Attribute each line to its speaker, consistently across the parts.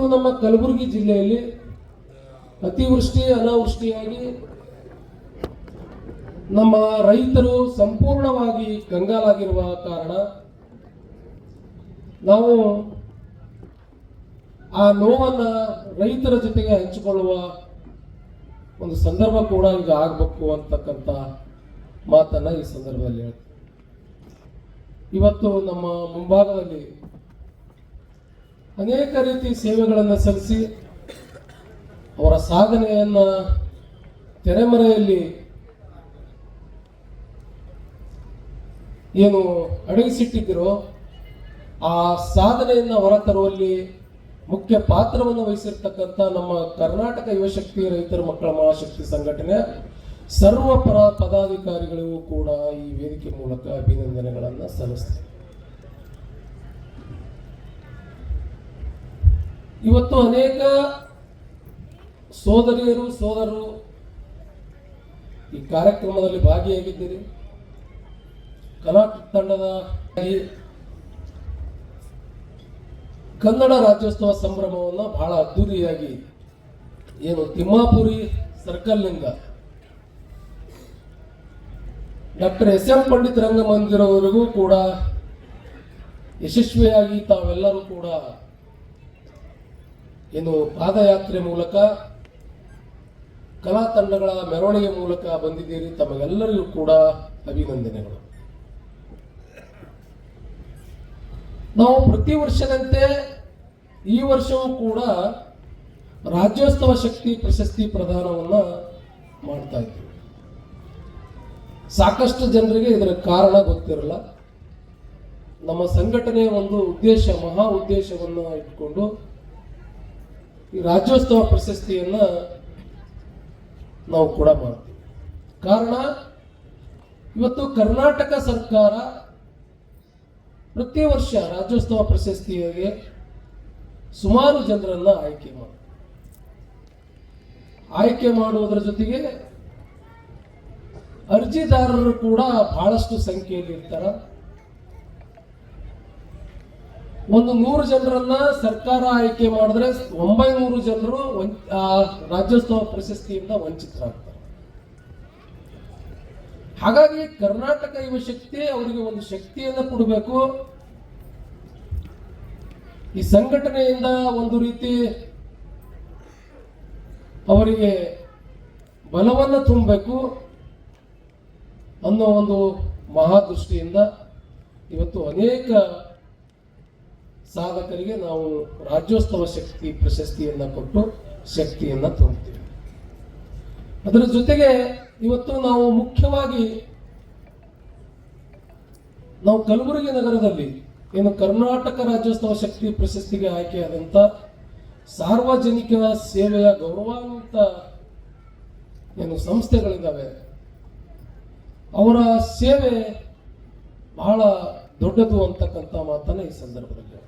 Speaker 1: ಇವತ್ತು ನಮ್ಮ ಕಲಬುರಗಿ ಜಿಲ್ಲೆಯಲ್ಲಿ ಅತಿವೃಷ್ಟಿ, ಅನಾವೃಷ್ಟಿಯಾಗಿ ನಮ್ಮ ರೈತರು ಸಂಪೂರ್ಣವಾಗಿ ಕಂಗಾಲಾಗಿರುವ ಕಾರಣ ನಾವು ಆ ನೋವನ್ನ ರೈತರ ಜೊತೆಗೆ ಹಂಚಿಕೊಳ್ಳುವ ಒಂದು ಸಂದರ್ಭ ಕೂಡ ಈಗ ಆಗಬೇಕು ಅಂತಕ್ಕಂಥ ಮಾತನ್ನ ಈ ಸಂದರ್ಭದಲ್ಲಿ ಹೇಳ್ತೀನಿ. ಇವತ್ತು ನಮ್ಮ ಮುಂಭಾಗದಲ್ಲಿ ಅನೇಕ ರೀತಿ ಸೇವೆಗಳನ್ನು ಸಲ್ಲಿಸಿ ಅವರ ಸಾಧನೆಯನ್ನ ತೆರೆಮರೆಯಲ್ಲಿ ಏನು ಅಡಗಿಸಿಟ್ಟಿದ್ದಿರೋ ಆ ಸಾಧನೆಯನ್ನು ಹೊರತರುವಲ್ಲಿ ಮುಖ್ಯ ಪಾತ್ರವನ್ನು ವಹಿಸಿರ್ತಕ್ಕಂಥ ನಮ್ಮ ಕರ್ನಾಟಕ ಯುವಶಕ್ತಿ ರೈತರ ಮಕ್ಕಳ ಮಹಾಶಕ್ತಿ ಸಂಘಟನೆ ಸರ್ವ ಪದಾಧಿಕಾರಿಗಳಿಗೂ ಕೂಡ ಈ ವೇದಿಕೆ ಮೂಲಕ ಅಭಿನಂದನೆಗಳನ್ನು ಸಲ್ಲಿಸ್ತೇವೆ ಇವತ್ತು ಅನೇಕ ಸೋದರಿಯರು, ಸೋದರರು ಈ ಕಾರ್ಯಕ್ರಮದಲ್ಲಿ ಭಾಗಿಯಾಗಿದ್ದೀರಿ. ಕಲಾ ತಂಡದ ಕನ್ನಡ ರಾಜ್ಯೋತ್ಸವ ಸಂಭ್ರಮವನ್ನು ಬಹಳ ಅದ್ದೂರಿಯಾಗಿ ಏನು ತಿಮ್ಮಾಪುರಿ ಸರ್ಕಲ್ನಿಂದ ಡಾಕ್ಟರ್ ಎಸ್ ಎಂ ಪಂಡಿತ್ ರಂಗಮಂದಿರವರೆಗೂ ಕೂಡ ಯಶಸ್ವಿಯಾಗಿ ತಾವೆಲ್ಲರೂ ಕೂಡ ಏನು ಪಾದಯಾತ್ರೆ ಮೂಲಕ, ಕಲಾ ತಂಡಗಳ ಮೆರವಣಿಗೆ ಮೂಲಕ ಬಂದಿದ್ದೀರಿ. ತಮಗೆಲ್ಲರಿಗೂ ಕೂಡ ಅಭಿನಂದನೆಗಳು. ನಾವು ಪ್ರತಿ ವರ್ಷದಂತೆ ಈ ವರ್ಷವೂ ಕೂಡ ರಾಜ್ಯೋತ್ಸವ ಶಕ್ತಿ ಪ್ರಶಸ್ತಿ ಪ್ರದಾನವನ್ನ ಮಾಡ್ತಾ ಇದ್ದೀವಿ. ಸಾಕಷ್ಟು ಜನರಿಗೆ ಇದರ ಕಾರಣ ಗೊತ್ತಿರಲ್ಲ. ನಮ್ಮ ಸಂಘಟನೆಯ ಒಂದು ಉದ್ದೇಶ, ಮಹಾ ಉದ್ದೇಶವನ್ನು ಇಟ್ಕೊಂಡು ಈ ರಾಜ್ಯೋತ್ಸವ ಪ್ರಶಸ್ತಿಯನ್ನ ನಾವು ಕೂಡ ಮಾಡ್ತೀವಿ. ಕಾರಣ, ಇವತ್ತು ಕರ್ನಾಟಕ ಸರ್ಕಾರ ಪ್ರತಿ ವರ್ಷ ರಾಜ್ಯೋತ್ಸವ ಪ್ರಶಸ್ತಿಗೆ ಸುಮಾರು ಜನರನ್ನ ಆಯ್ಕೆ ಮಾಡಿ ಆಯ್ಕೆ ಮಾಡುವುದರ ಜೊತೆಗೆ ಅರ್ಜಿದಾರರು ಕೂಡ ಬಹಳಷ್ಟು ಸಂಖ್ಯೆಯಲ್ಲಿ ಇರ್ತಾರ. ಒಂದು ನೂರು ಜನರನ್ನ ಸರ್ಕಾರ ಆಯ್ಕೆ ಮಾಡಿದ್ರೆ ಒಂಬೈನೂರು ಜನರು ರಾಜ್ಯೋತ್ಸವ ಪ್ರಶಸ್ತಿಯಿಂದ ವಂಚಿತರಾಗ್ತಾರೆ. ಹಾಗಾಗಿ ಕರ್ನಾಟಕ ಯುವ ಶಕ್ತಿ ಅವರಿಗೆ ಒಂದು ಶಕ್ತಿಯನ್ನು ಕೊಡಬೇಕು. ಈ ಸಂಘಟನೆಯಿಂದ ಒಂದು ರೀತಿ ಅವರಿಗೆ ಬಲವನ್ನು ತುಂಬಬೇಕು ಅನ್ನೋ ಒಂದು ಮಹಾದೃಷ್ಟಿಯಿಂದ ಇವತ್ತು ಅನೇಕ ಸಾಧಕರಿಗೆ ನಾವು ರಾಜ್ಯೋತ್ಸವ ಶಕ್ತಿ ಪ್ರಶಸ್ತಿಯನ್ನ ಕೊಟ್ಟು ಶಕ್ತಿಯನ್ನ ತುಂಬುತ್ತೀವಿ ಅದರ ಜೊತೆಗೆ ಇವತ್ತು ನಾವು ಮುಖ್ಯವಾಗಿ ನಾವು ಕಲಬುರಗಿ ನಗರದಲ್ಲಿ ಏನು ಕರ್ನಾಟಕ ರಾಜ್ಯೋತ್ಸವ ಶಕ್ತಿ ಪ್ರಶಸ್ತಿಗೆ ಆಯ್ಕೆಯಾದಂಥ ಸಾರ್ವಜನಿಕ ಸೇವೆಯ ಗೌರವಾನ್ವಿತ ಏನು ಸಂಸ್ಥೆಗಳಿದ್ದಾವೆ, ಅವರ ಸೇವೆ ಬಹಳ ದೊಡ್ಡದು ಅಂತಕ್ಕಂಥ ಮಾತನ್ನ ಈ ಸಂದರ್ಭದಲ್ಲಿ.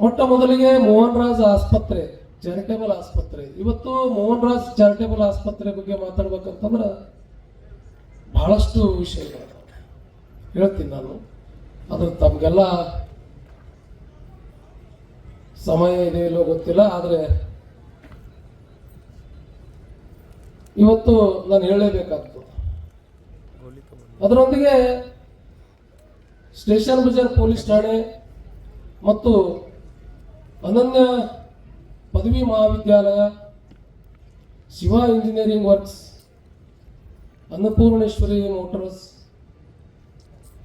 Speaker 1: ಮೊಟ್ಟ ಮೊದಲಿಗೆ ಮೋಹನ್ ರಾಜ್ ಆಸ್ಪತ್ರೆ ಚಾರಿಟೇಬಲ್ ಆಸ್ಪತ್ರೆ. ಇವತ್ತು ಮೋಹನ್ ರಾಜ್ ಚಾರಿಟೇಬಲ್ ಆಸ್ಪತ್ರೆ ಬಗ್ಗೆ ಮಾತಾಡ್ಬೇಕಂತಂದ್ರೆ ಬಹಳಷ್ಟು ವಿಷಯಗಳು ಹೇಳ್ತೀನಿ ನಾನು. ಅದ್ರ ತಮಗೆಲ್ಲ ಸಮಯ ಇದೆ ಇಲ್ಲೋ ಗೊತ್ತಿಲ್ಲ, ಆದರೆ ಇವತ್ತು ನಾನು ಹೇಳಲೇಬೇಕಾಗ್ತದೆ. ಅದರೊಂದಿಗೆ ಸ್ಟೇಷನ್ ಬಜಾರ್ ಪೊಲೀಸ್ ಠಾಣೆ ಮತ್ತು ಅನನ್ಯ ಪದವಿ ಮಹಾವಿದ್ಯಾಲಯ, Shiva engineering works, Annapoorneshwari motors,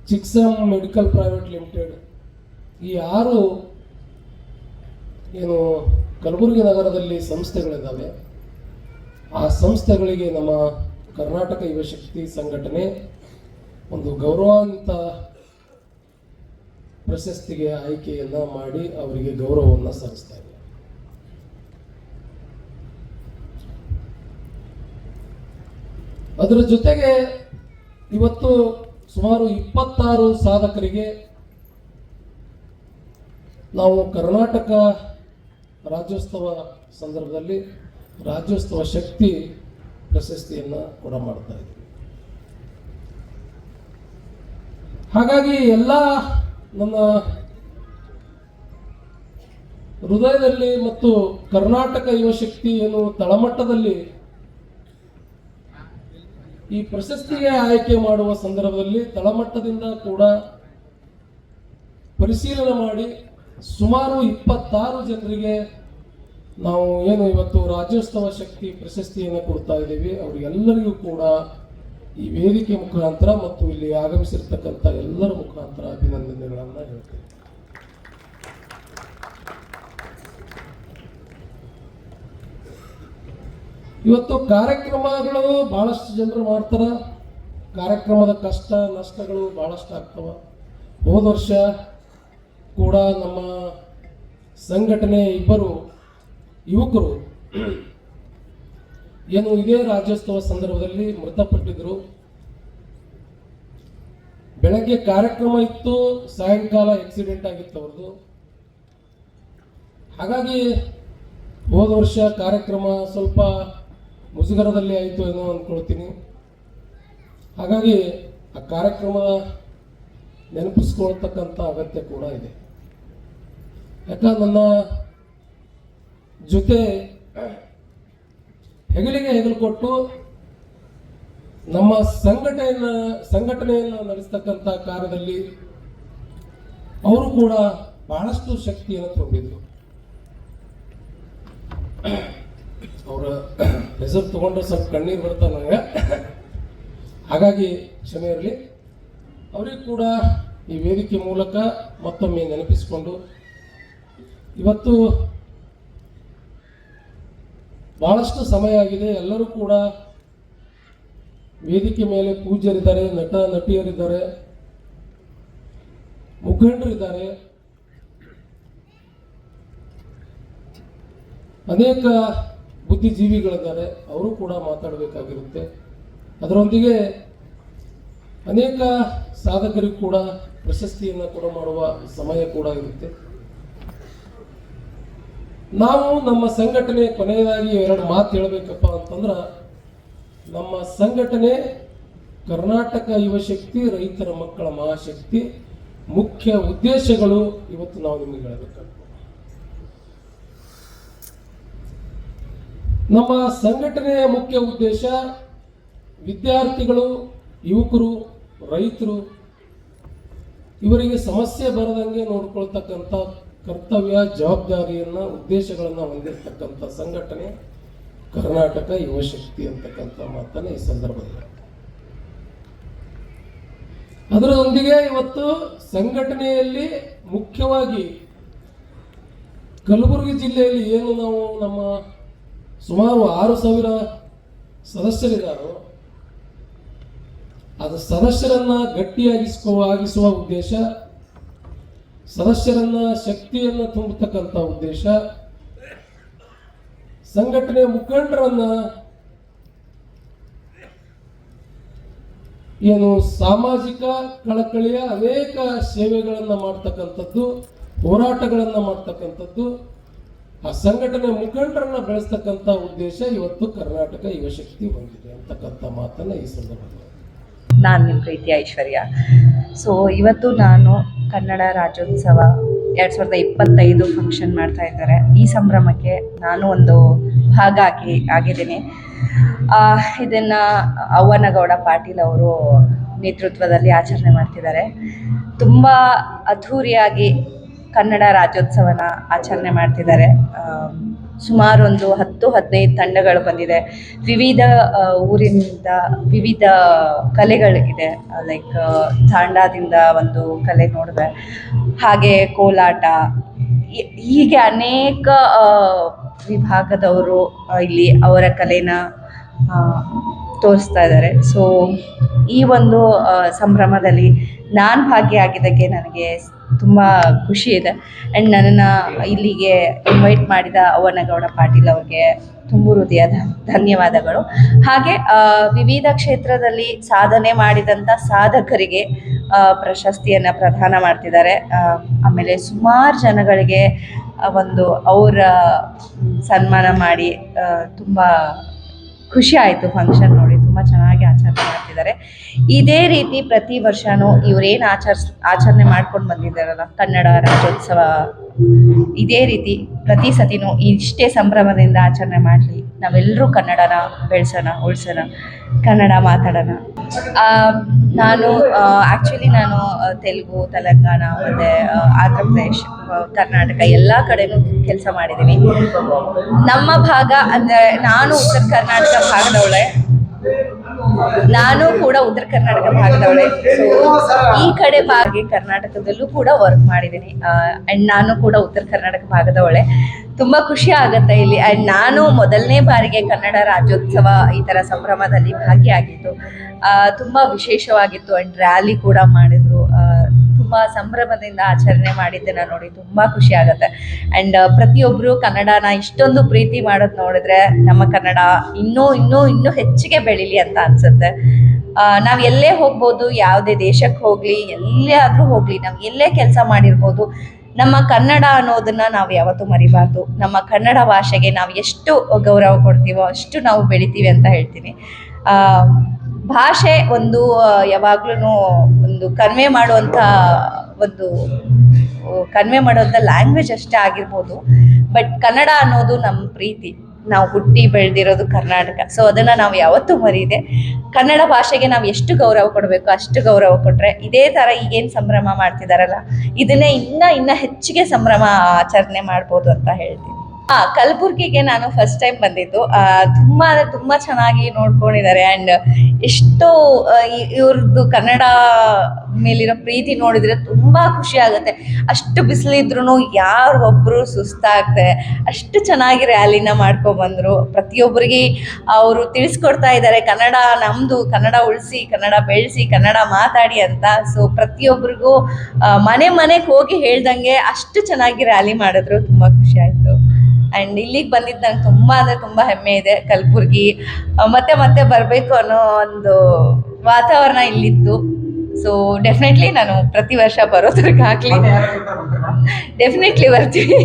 Speaker 1: ಚಿಕ್ಸಮ್ medical private limited. ಈ ಆರು ಏನು ಕಲಬುರಗಿ ನಗರದಲ್ಲಿ ಸಂಸ್ಥೆಗಳಿದ್ದಾವೆ. ಆ ಸಂಸ್ಥೆಗಳಿಗೆ ನಮ್ಮ ಕರ್ನಾಟಕ ಯುವಶಕ್ತಿ ಸಂಘಟನೆ ಒಂದು ಗೌರವಾನ್ವಿತ ಪ್ರಶಸ್ತಿಗೆ ಆಯ್ಕೆಯನ್ನ ಮಾಡಿ ಅವರಿಗೆ ಗೌರವವನ್ನು ಸಲ್ಲಿಸ್ತಾ ಇದೆ ಅದರ ಜೊತೆಗೆ ಇವತ್ತು ಸುಮಾರು ಇಪ್ಪತ್ತಾರು ಸಾಧಕರಿಗೆ ನಾವು ಕರ್ನಾಟಕ ರಾಜ್ಯೋತ್ಸವ ಸಂದರ್ಭದಲ್ಲಿ ರಾಜ್ಯೋತ್ಸವ ಶಕ್ತಿ ಪ್ರಶಸ್ತಿಯನ್ನ ಕೂಡ ಮಾಡ್ತಾ ಇದ್ದೀವಿ. ಹಾಗಾಗಿ ಎಲ್ಲ ನಮ್ಮ ಹೃದಯದಲ್ಲಿ ಮತ್ತು ಕರ್ನಾಟಕ ಯುವಶಕ್ತಿ ಏನು ತಳಮಟ್ಟದಲ್ಲಿ ಈ ಪ್ರಶಸ್ತಿಗೆ ಆಯ್ಕೆ ಮಾಡುವ ಸಂದರ್ಭದಲ್ಲಿ ತಳಮಟ್ಟದಿಂದ ಕೂಡ ಪರಿಶೀಲನೆ ಮಾಡಿ ಸುಮಾರು ಇಪ್ಪತ್ತಾರು ಜನರಿಗೆ ನಾವು ಏನು ಇವತ್ತು ರಾಜ್ಯೋತ್ಸವ ಶಕ್ತಿ ಪ್ರಶಸ್ತಿಯನ್ನು ಕೊಡ್ತಾ ಇದ್ದೀವಿ. ಅವರಿಗೆಲ್ಲರಿಗೂ ಕೂಡ ಈ ವೇದಿಕೆ ಮುಖಾಂತರ ಮತ್ತು ಇಲ್ಲಿ ಆಗಮಿಸಿರ್ತಕ್ಕಂಥ ಎಲ್ಲರ ಮುಖಾಂತರ ಅಭಿನಂದನೆಗಳನ್ನು ಹೇಳ್ತೇನೆ. ಇವತ್ತು ಕಾರ್ಯಕ್ರಮಗಳು ಬಹಳಷ್ಟು ಜನರು ಮಾಡ್ತಾರ. ಕಾರ್ಯಕ್ರಮದ ಕಷ್ಟ, ನಷ್ಟಗಳು ಬಹಳಷ್ಟು ಆಗ್ತವ. ಹೋದ ವರ್ಷ ಕೂಡ ನಮ್ಮ ಸಂಘಟನೆ ಇಬ್ಬರು ಯುವಕರು ಏನು ಇದೇ ರಾಜ್ಯೋತ್ಸವ ಸಂದರ್ಭದಲ್ಲಿ ಮೃತಪಟ್ಟಿದ್ರು ಬೆಳಗ್ಗೆ ಕಾರ್ಯಕ್ರಮ ಇತ್ತು, ಸಾಯಂಕಾಲ ಆಕ್ಸಿಡೆಂಟ್ ಆಗಿತ್ತು ಅವ್ರದ್ದು. ಹಾಗಾಗಿ ಹೋದ ವರ್ಷ ಕಾರ್ಯಕ್ರಮ ಸ್ವಲ್ಪ ಮುಜುಗರದಲ್ಲಿ ಆಯಿತು ಏನೋ ಅಂದ್ಕೊಳ್ತೀನಿ ಹಾಗಾಗಿ ಆ ಕಾರ್ಯಕ್ರಮ ನೆನಪಿಸ್ಕೊಳ್ತಕ್ಕಂಥ ಅಗತ್ಯ ಕೂಡ ಇದೆ. ಯಾಕಂದ್ರೆ ನನ್ನ ಜೊತೆ ಹೆಗಲಿಗೆ ಹೆಗಲು ಕೊಟ್ಟು ನಮ್ಮ ಸಂಘಟನೆಯನ್ನ, ಸಂಘಟನೆಯನ್ನು ನಡೆಸ್ತಕ್ಕಂಥ ಕಾರ್ಯದಲ್ಲಿ ಅವರು ಕೂಡ ಬಹಳಷ್ಟು ಶಕ್ತಿಯನ್ನು ತುಂಬಿದ್ರು. ಅವರ ಹೆಸರು ತಗೊಂಡ್ರೆ ಸ್ವಲ್ಪ ಕಣ್ಣೀರು ಬರ್ತಾ ನನಗೆ? ಹಾಗಾಗಿ ಕ್ಷಮೆ ಇರಲಿ. ಅವರಿಗೂ ಕೂಡ ಈ ವೇದಿಕೆ ಮೂಲಕ ಮತ್ತೊಮ್ಮೆ ನೆನಪಿಸಿಕೊಂಡು ಇವತ್ತು ಬಹಳಷ್ಟು ಸಮಯ ಆಗಿದೆ. ಎಲ್ಲರೂ ಕೂಡ ವೇದಿಕೆ ಮೇಲೆ ಪೂಜ್ಯರಿದ್ದಾರೆ, ನಟ, ನಟಿಯರಿದ್ದಾರೆ, ಮುಖಂಡರಿದ್ದಾರೆ. ಅನೇಕ ಬುದ್ಧಿಜೀವಿಗಳಿದ್ದಾರೆ. ಅವರು ಕೂಡ ಮಾತಾಡಬೇಕಾಗಿರುತ್ತೆ. ಅದರೊಂದಿಗೆ ಅನೇಕ ಸಾಧಕರಿಗೂ ಕೂಡ ಪ್ರಶಸ್ತಿಯನ್ನು ಕೂಡ ಮಾಡುವ ಸಮಯ ಕೂಡ ಇರುತ್ತೆ. ನಾವು ನಮ್ಮ ಸಂಘಟನೆ ಕೊನೆಯದಾಗಿ ಎರಡು ಮಾತು ಹೇಳಬೇಕಪ್ಪ ಅಂತಂದ್ರೆ, ನಮ್ಮ ಸಂಘಟನೆ ಕರ್ನಾಟಕ ಯುವಶಕ್ತಿ ರೈತರ ಮಕ್ಕಳ ಮಹಾಶಕ್ತಿ ಮುಖ್ಯ ಉದ್ದೇಶಗಳು ಇವತ್ತು ನಾವು ನಿಮಗೆ ಹೇಳಬೇಕಾಗ್ತದೆ. ನಮ್ಮ ಸಂಘಟನೆಯ ಮುಖ್ಯ ಉದ್ದೇಶ ವಿದ್ಯಾರ್ಥಿಗಳು, ಯುವಕರು, ರೈತರು ಇವರಿಗೆ ಸಮಸ್ಯೆ ಬರದಂಗೆ ನೋಡ್ಕೊಳ್ತಕ್ಕಂಥ ಕರ್ತವ್ಯ, ಜವಾಬ್ದಾರಿಯನ್ನ, ಉದ್ದೇಶಗಳನ್ನ ಹೊಂದಿರತಕ್ಕಂಥ ಸಂಘಟನೆ ಕರ್ನಾಟಕ ಯುವಶಕ್ತಿ ಅಂತಕ್ಕಂಥ ಮಾತನ್ನ ಈ ಸಂದರ್ಭದಲ್ಲಿ ಅದರೊಂದಿಗೆ ಇವತ್ತು ಸಂಘಟನೆಯಲ್ಲಿ ಮುಖ್ಯವಾಗಿ ಕಲಬುರಗಿ ಜಿಲ್ಲೆಯಲ್ಲಿ ಏನು ನಾವು ನಮ್ಮ ಸುಮಾರು ಆರು ಸಾವಿರ ಸದಸ್ಯರಿದ್ದಾರೋ. ಅದು ಸದಸ್ಯರನ್ನ ಗಟ್ಟಿಯಾಗಿಸುವ ಆಗಿಸುವ ಉದ್ದೇಶ ಸದಸ್ಯರನ್ನ ಶಕ್ತಿಯನ್ನು ತುಂಬತಕ್ಕಂಥ ಉದ್ದೇಶ ಸಂಘಟನೆ ಮುಖಂಡರನ್ನ ಏನು ಸಾಮಾಜಿಕ ಕಳಕಳಿಯ ಅನೇಕ ಸೇವೆಗಳನ್ನು ಮಾಡ್ತಕ್ಕಂಥದ್ದು, ಹೋರಾಟಗಳನ್ನು ಮಾಡ್ತಕ್ಕಂಥದ್ದು, ಆ ಸಂಘಟನೆ ಮುಖಂಡರನ್ನ ಬೆಳೆಸ್ತಕ್ಕಂಥ ಉದ್ದೇಶ ಇವತ್ತು ಕರ್ನಾಟಕ ಯುವಶಕ್ತಿ ಹೊಂದಿದೆ ಅಂತಕ್ಕಂಥ ಮಾತನ್ನ ಈ ಸಂದರ್ಭದಲ್ಲಿ.
Speaker 2: ನಾನು ನಿಮ್ಮ ಪ್ರೀತಿ ಐಶ್ವರ್ಯ. ಸೊ ಇವತ್ತು ನಾನು ಕನ್ನಡ ರಾಜ್ಯೋತ್ಸವ ಎರಡು ಸಾವಿರದ ಇಪ್ಪತ್ತೈದು ಫಂಕ್ಷನ್ ಮಾಡ್ತಾ ಇದ್ದಾರೆ. ಈ ಸಂಭ್ರಮಕ್ಕೆ ನಾನು ಒಂದು ಭಾಗ ಆಗಿ ಆಗಿದ್ದೀನಿ. ಇದನ್ನು ಅವ್ವನಗೌಡ ಪಾಟೀಲ್ ಅವರು ನೇತೃತ್ವದಲ್ಲಿ ಆಚರಣೆ ಮಾಡ್ತಿದ್ದಾರೆ. ತುಂಬ ಅದ್ಧೂರಿಯಾಗಿ ಕನ್ನಡ ರಾಜ್ಯೋತ್ಸವನ ಆಚರಣೆ ಮಾಡ್ತಿದ್ದಾರೆ. ಸುಮಾರು ಒಂದು ಹತ್ತು, ಹದಿನೈದು ತಂಡಗಳು ಬಂದಿದೆ. ವಿವಿಧ ಊರಿನಿಂದ ವಿವಿಧ ಕಲೆಗಳಿದೆ ಲೈಕ್ ತಾಂಡಾದಿಂದ ಒಂದು ಕಲೆ ನೋಡಿದೆ. ಹಾಗೆ ಕೋಲಾಟ. ಹೀಗೆ ಅನೇಕ ವಿಭಾಗದವರು ಇಲ್ಲಿ ಅವರ ಕಲೆನ ತೋರಿಸ್ತಾ ಇದ್ದಾರೆ. ಸೊ ಈ ಒಂದು ಸಂಭ್ರಮದಲ್ಲಿ ನಾನು ಭಾಗಿಯಾಗಿದ್ದಕ್ಕೆ ನನಗೆ ತುಂಬ ಖುಷಿ ಇದೆ. ಆ್ಯಂಡ್ ನನ್ನನ್ನು ಇಲ್ಲಿಗೆ ಇನ್ವೈಟ್ ಮಾಡಿದ ಅವನಗೌಡ ಪಾಟೀಲ್ ಅವ್ರಿಗೆ ತುಂಬ ಹೃದಯದ ಧನ್ಯವಾದಗಳು. ಹಾಗೆ ವಿವಿಧ ಕ್ಷೇತ್ರದಲ್ಲಿ ಸಾಧನೆ ಮಾಡಿದಂಥ ಸಾಧಕರಿಗೆ ಪ್ರಶಸ್ತಿಯನ್ನು ಪ್ರದಾನ ಮಾಡ್ತಿದ್ದಾರೆ. ಆಮೇಲೆ ಸುಮಾರು ಜನಗಳಿಗೆ ಒಂದು ಅವರ ಸನ್ಮಾನ ಮಾಡಿ ತುಂಬ ಖುಷಿ ಆಯಿತು ಫಂಕ್ಷನ್ ನೋಡಿ ತುಂಬ ಚೆನ್ನಾಗಿ ಆಚರಣೆ ಮಾಡ್ತಿದ್ದಾರೆ. ಇದೇ ರೀತಿ ಪ್ರತಿ ವರ್ಷವೂ ಇವರೇನು ಆಚರಿಸ್, ಆಚರಣೆ ಮಾಡ್ಕೊಂಡು ಬಂದಿದ್ದಾರಲ್ಲ, ಕನ್ನಡ ರಾಜ್ಯೋತ್ಸವ, ಇದೇ ರೀತಿ ಪ್ರತಿ ಸತಿನೂ ಇಷ್ಟೇ ಸಂಭ್ರಮದಿಂದ ಆಚರಣೆ ಮಾಡಲಿ. ನಾವೆಲ್ಲರೂ ಕನ್ನಡನ ಬೆಳೆಸೋಣ, ಉಳಿಸೋಣ, ಕನ್ನಡ ಮಾತಾಡೋಣ. ನಾನು ಆ್ಯಕ್ಚುಲಿ ನಾನು ತೆಲುಗು, ತೆಲಂಗಾಣ ಮತ್ತು ಆಂಧ್ರ ಪ್ರದೇಶ್ ಕರ್ನಾಟಕ ಎಲ್ಲ ಕಡೆನೂ ಕೆಲಸ ಮಾಡಿದ್ದೀನಿ ನಮ್ಮ ಭಾಗ ಅಂದರೆ ನಾನು ಉತ್ತರ ಕರ್ನಾಟಕ ಭಾಗದವಳೆ. ನಾನು ಕೂಡ ಉತ್ತರ ಕರ್ನಾಟಕ ಭಾಗದವಳೆ. ಈ ಕಡೆ ಭಾಗ ಕರ್ನಾಟಕದಲ್ಲೂ ಕೂಡ ವರ್ಕ್ ಮಾಡಿದ್ದೀನಿ. ಅಂಡ್ ನಾನು ಕೂಡ ಉತ್ತರ ಕರ್ನಾಟಕ ಭಾಗದವಳೆ. ತುಂಬಾ ಖುಷಿ ಆಗುತ್ತೆ ಇಲ್ಲಿ. ಅಂಡ್ ನಾನು ಮೊದಲನೇ ಬಾರಿಗೆ ಕನ್ನಡ ರಾಜ್ಯೋತ್ಸವ ಈ ತರ ಸಂಭ್ರಮದಲ್ಲಿ ಭಾಗಿಯಾಗಿತ್ತು ತುಂಬ ವಿಶೇಷವಾಗಿತ್ತು. ಅಂಡ್ ರ್ಯಾಲಿ ಕೂಡ ಮಾಡಿದರು. ತುಂಬ ಸಂಭ್ರಮದಿಂದ ಆಚರಣೆ ಮಾಡಿದ್ದನ್ನು ನೋಡಿ ತುಂಬ ಖುಷಿ ಆಗುತ್ತೆ. ಆ್ಯಂಡ್ ಪ್ರತಿಯೊಬ್ಬರು ಕನ್ನಡನ ಇಷ್ಟೊಂದು ಪ್ರೀತಿ ಮಾಡೋದು ನೋಡಿದ್ರೆ ನಮ್ಮ ಕನ್ನಡ ಇನ್ನೂ ಇನ್ನೂ ಇನ್ನೂ ಹೆಚ್ಚಿಗೆ ಬೆಳಿಲಿ ಅಂತ ಅನಿಸುತ್ತೆ. ನಾವು ಎಲ್ಲೇ ಹೋಗ್ಬೋದು, ಯಾವುದೇ ದೇಶಕ್ಕೆ ಹೋಗಲಿ ಎಲ್ಲೇ ಆದ್ರೂ ಹೋಗಲಿ, ನಾವು ಎಲ್ಲೇ ಕೆಲಸ ಮಾಡಿರ್ಬೋದು, ನಮ್ಮ ಕನ್ನಡ ಅನ್ನೋದನ್ನ ನಾವು ಯಾವತ್ತೂ ಮರಿಬಾರ್ದು. ನಮ್ಮ ಕನ್ನಡ ಭಾಷೆಗೆ ನಾವು ಎಷ್ಟು ಗೌರವ ಕೊಡ್ತೀವೋ ಅಷ್ಟು ನಾವು ಬೆಳಿತೀವಿ ಅಂತ ಹೇಳ್ತೀನಿ. ಭಾಷೆ ಒಂದು ಯಾವಾಗ್ಲೂ ಒಂದು ಕನ್ವೆ ಮಾಡುವಂಥ ಒಂದು ಕನ್ವೆ ಮಾಡುವಂಥ ಲ್ಯಾಂಗ್ವೇಜ್ ಅಷ್ಟೇ ಆಗಿರ್ಬೋದು. ಬಟ್ ಕನ್ನಡ ಅನ್ನೋದು ನಮ್ಮ ಪ್ರೀತಿ. ನಾವು ಹುಟ್ಟಿ ಬೆಳೆದಿರೋದು ಕರ್ನಾಟಕ. ಸೊ ಅದನ್ನು ನಾವು ಯಾವತ್ತೂ ಮರೀದೆ. ಕನ್ನಡ ಭಾಷೆಗೆ ನಾವು ಎಷ್ಟು ಗೌರವ ಕೊಡಬೇಕು, ಅಷ್ಟು ಗೌರವ ಕೊಟ್ಟರೆ ಇದೇ ಥರ ಈಗೇನು ಸಂಭ್ರಮ ಮಾಡ್ತಿದ್ದಾರಲ್ಲ ಇದನ್ನೇ ಇನ್ನೂ ಇನ್ನೂ ಹೆಚ್ಚಿಗೆ ಸಂಭ್ರಮ ಆಚರಣೆ ಮಾಡ್ಬೋದು ಅಂತ ಹೇಳ್ತೀನಿ. ಹಾ ಕಲಬುರ್ಗಿಗೆ ನಾನು ಫಸ್ಟ್ ಟೈಮ್ ಬಂದಿದ್ದು. ಆ, ತುಂಬಾ ಅಂದ್ರೆ ತುಂಬಾ ಚೆನ್ನಾಗಿ ನೋಡ್ಕೊಂಡಿದ್ದಾರೆ ಅಂಡ್ ಎಷ್ಟು ಆ, ಇವ್ರದ್ದು ಕನ್ನಡ ಮೇಲಿರೋ ಪ್ರೀತಿ ನೋಡಿದ್ರೆ ತುಂಬಾ ಖುಷಿ ಆಗುತ್ತೆ. ಅಷ್ಟು ಬಿಸಿಲಿದ್ರು ಯಾರು ಒಬ್ರು ಸುಸ್ತಾಗದೆ ಅಷ್ಟು ಚೆನ್ನಾಗಿ ರ್ಯಾಲಿನ ಮಾಡ್ಕೊಂಡ್ಬಂದ್ರು ಪ್ರತಿಯೊಬ್ಬರಿಗೆ ಅವರು ತಿಳಿಸ್ಕೊಡ್ತಾ ಇದ್ದಾರೆ ಕನ್ನಡ ನಮ್ಮದು ಕನ್ನಡ ಉಳಿಸಿ ಕನ್ನಡ ಬೆಳೆಸಿ ಕನ್ನಡ ಮಾತಾಡಿ ಅಂತ. ಸೊ ಪ್ರತಿಯೊಬ್ಬರಿಗೂ ಮನೆ ಮನೆಗೆ ಹೋಗಿ ಹೇಳ್ದಂಗೆ ಅಷ್ಟು ಚೆನ್ನಾಗಿ ರ್ಯಾಲಿ ಮಾಡಿದ್ರು. ತುಂಬ ಖುಷಿ ಆಯಿತು. ಆ್ಯಂಡ್ ಇಲ್ಲಿಗೆ ಬಂದಿದ್ದು ನಂಗೆ ತುಂಬ ಅಂದ್ರೆ ತುಂಬ ಹೆಮ್ಮೆ ಇದೆ ಕಲ್ಬುರ್ಗಿ. ಮತ್ತೆ ಮತ್ತೆ ಬರಬೇಕು ಅನ್ನೋ ಒಂದು ವಾತಾವರಣ ಇಲ್ಲಿತ್ತು ಸೊ ಡೆಫಿನೆಟ್ಲಿ ನಾನು ಪ್ರತಿ ವರ್ಷ ಬರೋದಕ್ಕಾಗಲಿ ಡೆಫಿನೆಟ್ಲಿ ಬರ್ತೀವಿ.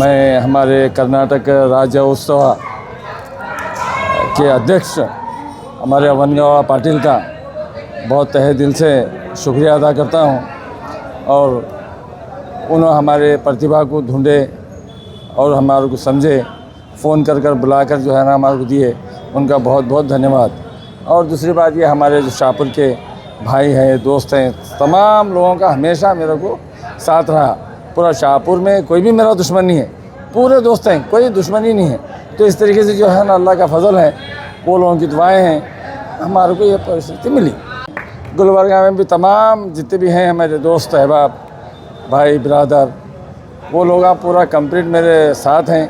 Speaker 3: मैं हमारे कर्नाटक राज्य उत्सव के अध्यक्ष हमारे अवनगावा पाटिल का बहुत तहे दिल से शुक्रिया अदा करता हूँ और उन्होंने हमारे प्रतिभा को ढूंढे और हमारे को समझे, फ़ोन कर कर बुला कर जो है ना हमारे को दिए। उनका बहुत बहुत धन्यवाद। और दूसरी बात ये, हमारे जो शाहपुर के भाई हैं, दोस्त हैं, तमाम लोगों का हमेशा मेरे को साथ रहा। पूरा शाहपुर में कोई भी मेरा दुश्मन नहीं है। पूरे दोस्त हैं, कोई दुश्मनी नहीं है। तो इस तरीके से जो है ना, अल्लाह का फजल है, वो लोगों की दुआएँ हैं, हमारे को ये परिस्थिति मिली। गुलबर्गा में भी तमाम जितने भी हैं, हमारे दोस्त, अहबाब, भाई, बिरादर, वो लोग आप पूरा कंप्लीट मेरे साथ हैं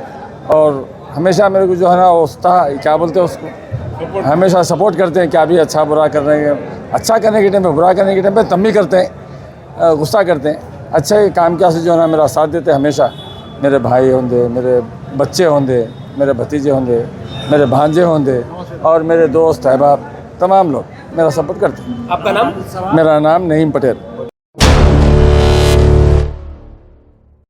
Speaker 3: और हमेशा मेरे को जो है ना उत्साह क्या बोलते हैं उसको, हमेशा सपोर्ट करते हैं क्या भी अच्छा बुरा करने के अच्छा करने के टाइम पे, बुरा करने के टाइम पे तम भी करते हैं गुस्सा करते हैं। अच्छा, ਅੱਛਾ काम क्या से जो है मेरा साथ देते हमेशा। मेरे भाई होंगे मेरे बच्चे होंगे मेरे भतीजे होंगे मेरे भांजे होंगे और मेरे दोस्त अहबाब तमाम लोग मेरा सपोर्ट करते हैं।
Speaker 1: आपका नाम?
Speaker 3: मेरा नाम नईम पटेल।